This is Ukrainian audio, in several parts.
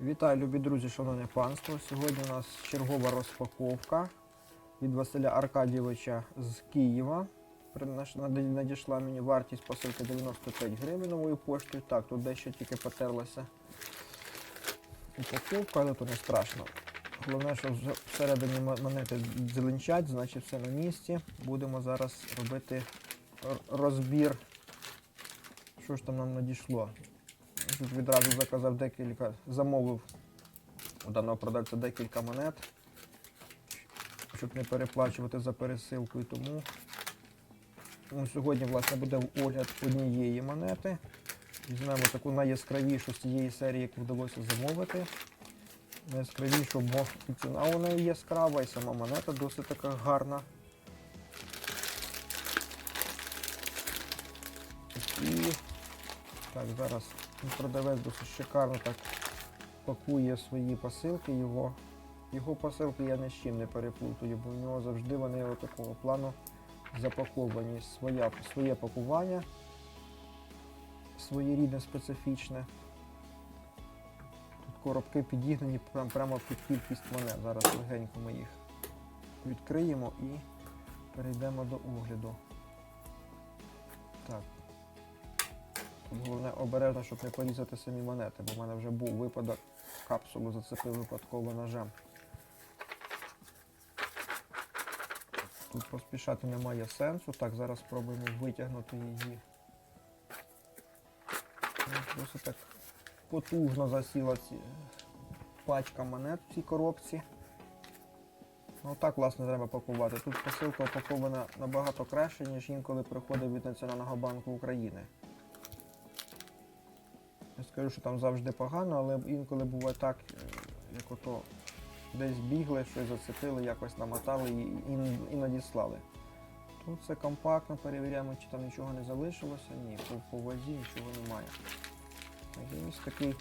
Вітаю, любі друзі, шановне панство. Сьогодні у нас чергова розпаковка від Василя Аркадійовича з Києва. Надійшла мені вартість посилки 95 гривень новою поштою. Так, тут дещо тільки потерлася упаковка, але то не страшно. Головне, що всередині монети зеленчать, значить все на місці. Будемо зараз робити розбір, що ж там нам надійшло. Відразу заказав декілька, замовив у даного продавця декілька монет, щоб не переплачувати за пересилку і тому. Ну, сьогодні, власне, буде огляд однієї монети. Візьмемо таку найяскравішу з цієї серії, яку вдалося замовити. Найяскравішу, бо ціна у неї яскрава, і сама монета досить така гарна. І так, зараз продавець досить шикарно так пакує свої посилки. Його, його посилки я ні з чим не переплутаю, бо в нього завжди вони такого плану запаковані. Своя, своє пакування, своєрідне специфічне. Тут коробки підігнані прям, прямо під кількість монет. Зараз легенько ми їх відкриємо і перейдемо до огляду. Так. Головне обережно, щоб не порізати самі монети, бо в мене вже був випадок, капсулу зацепив випадково ножем. Тут поспішати немає сенсу. Так, зараз спробуємо витягнути її. Досить так потужно засіла ці пачка монет в цій коробці. Ну так, власне, треба пакувати. Тут посилка упакована набагато краще, ніж інколи приходить від Національного банку України. Не скажу, що там завжди погано, але інколи буває так, е, як ото десь бігли, щось зацепили, якось намотали і, і, і надіслали. Тут все компактно, перевіряємо, чи там нічого не залишилося. Ні, по, по вазі нічого немає. І ось такий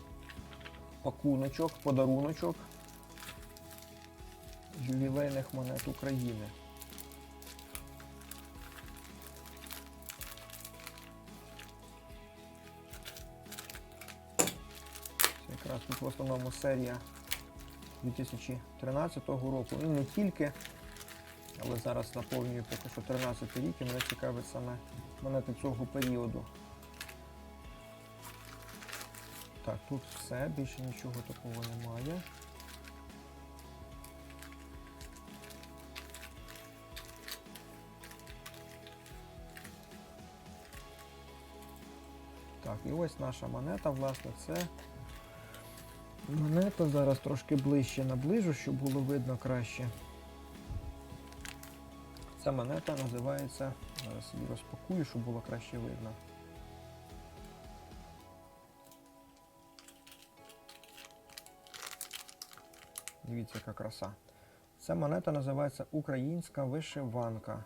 пакуночок, подаруночок ювілейних монет України. Якраз тут в основному серія 2013 року. Ну не тільки, але зараз наповнюю поки що 13 рік і мене цікавить саме монети цього періоду. Так, тут все, більше нічого такого немає. Так, і ось наша монета, власне, це монета. Зараз трошки ближче наближу, щоб було видно краще. Ця монета називається, зараз її розпакую, щоб було краще видно. Дивіться, яка краса. Ця монета називається Українська вишиванка.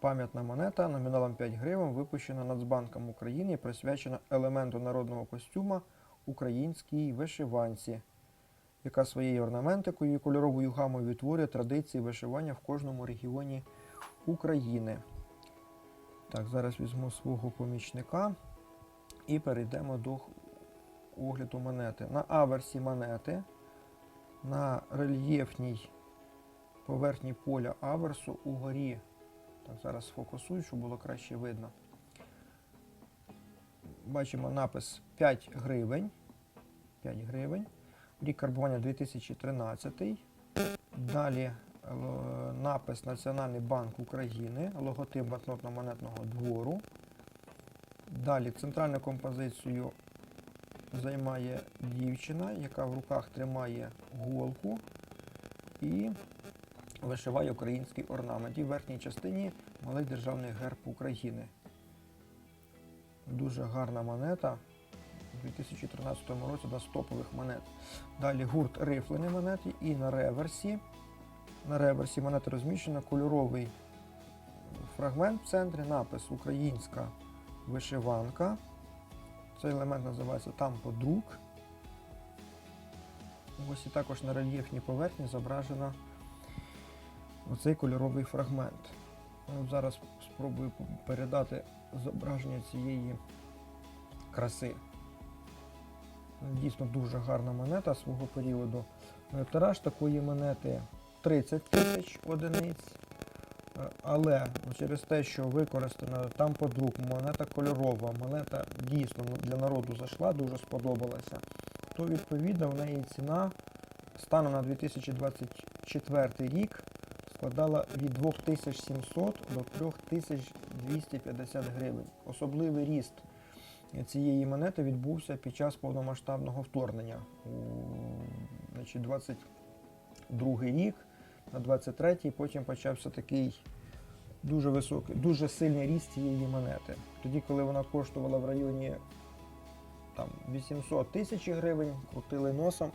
Пам'ятна монета номіналом 5 гривень випущена Нацбанком України і присвячена елементу народного костюма українській вишиванці, яка своєю орнаментикою і кольоровою гамою відтворює традиції вишивання в кожному регіоні України. Так, зараз візьму свого помічника і перейдемо до огляду монети. На аверсі монети, на рельєфній поверхні поля аверсу угорі так, зараз сфокусую, щоб було краще видно. Бачимо напис 5 гривень. 5 гривень. Рік карбування 2013. Далі е, напис Національний банк України, логотип банкнотно-монетного двору. Далі центральну композицію займає дівчина, яка в руках тримає голку і вишиває український орнамент. І в верхній частині малий державний герб України. Дуже гарна монета. У 2013 році одна з топових монет. Далі гурт рифлені монети і на реверсі. На реверсі монети розміщено кольоровий фрагмент в центрі, напис Українська вишиванка. Цей елемент називається тамподрук. Ось і також на рельєфній поверхні зображена оцей кольоровий фрагмент. Ну, зараз спробую передати зображення цієї краси. Дійсно дуже гарна монета свого періоду. Е, Тираж такої монети 30 тисяч одиниць. Е, Але через те, що використана там подрук, монета кольорова, монета дійсно для народу зайшла, дуже сподобалася, то відповідно в неї ціна станом на 2024 рік складала від 2700 до 3250 гривень. Особливий ріст цієї монети відбувся під час повномасштабного вторгнення у значить, 22 рік, на 23-й потім почався такий дуже високий, дуже сильний ріст цієї монети. Тоді, коли вона коштувала в районі там, 800 тисяч гривень, крутили носом,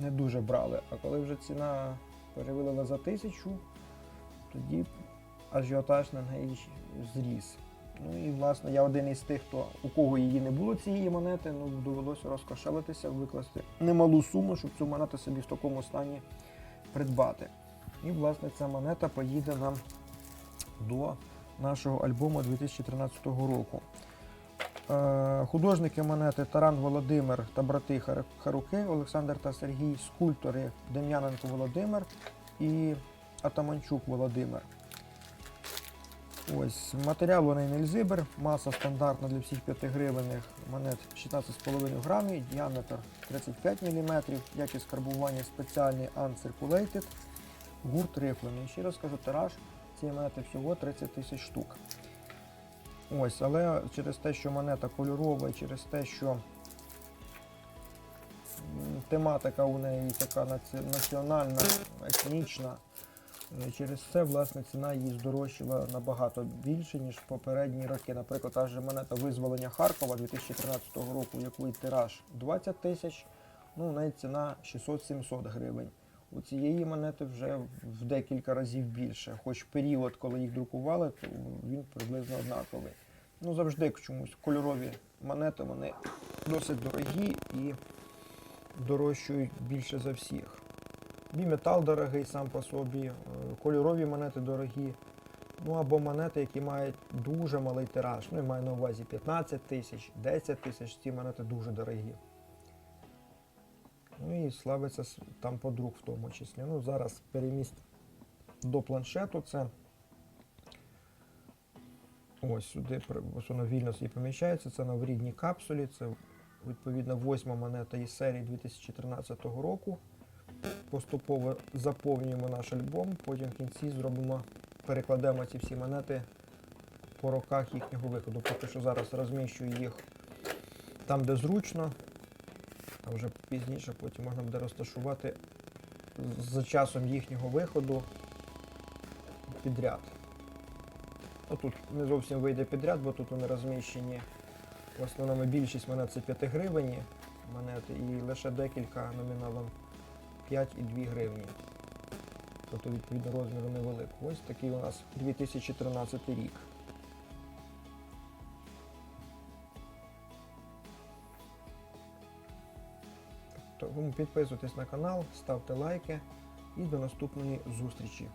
не дуже брали. А коли вже ціна перевалила за тисячу, тоді ажіотаж на неї зріс. Ну і власне я один із тих, хто у кого її не було цієї монети, ну довелося розкошелитися, викласти немалу суму, щоб цю монету собі в такому стані придбати. І власне ця монета поїде нам до нашого альбому 2013 року. Е, Художники монети Таран Володимир та брати Харуки Олександр та Сергій, скульптори Дем'яненко Володимир і Атаманчук Володимир. Ось матеріал ванильний зибер, маса стандартна для всіх 5 гривенних монет 16,5 грамів, діаметр 35 мм, якість карбування спеціальний Uncirculated, гурт рифлений. Ще раз кажу, тираж цієї монети всього 30 тисяч штук. Ось, але через те, що монета кольорова, через те, що тематика у неї така національна, етнічна, е, через це власне ціна її здорожчала набагато більше, ніж в попередні роки. Наприклад, та ж монета визволення Харкова 2013 року, якої тираж 20 тисяч, ну, в неї ціна 600-700 гривень. У цієї монети вже в декілька разів більше. Хоч період, коли їх друкували, то він приблизно однаковий. Ну, завжди чомусь кольорові монети, вони досить дорогі і дорожчують більше за всіх. Біметал дорогий сам по собі, е, кольорові монети дорогі. Ну або монети, які мають дуже малий тираж. Ну, я маю на увазі 15 тисяч, 10 тисяч, ці монети дуже дорогі. Ну і славиться там подруг в тому числі. Ну, зараз переміст до планшету. Це ось сюди воно вільно собі поміщається. Це на в рідній капсулі. Це відповідно восьма монета із серії 2013 року. Поступово заповнюємо наш альбом, потім в кінці зробимо, перекладемо ці всі монети по роках їхнього виходу. Поки що зараз розміщую їх там, де зручно, а вже пізніше потім можна буде розташувати за часом їхнього виходу підряд. Ну, тут не зовсім вийде підряд, бо тут вони розміщені. В основному більшість монет це 5 гривені монети і лише декілька номіналом 5 і 2 гривні. Тобто, відповідно, розміру невеликий. Ось такий у нас 2013 рік. Тому підписуйтесь на канал, ставте лайки і до наступної зустрічі.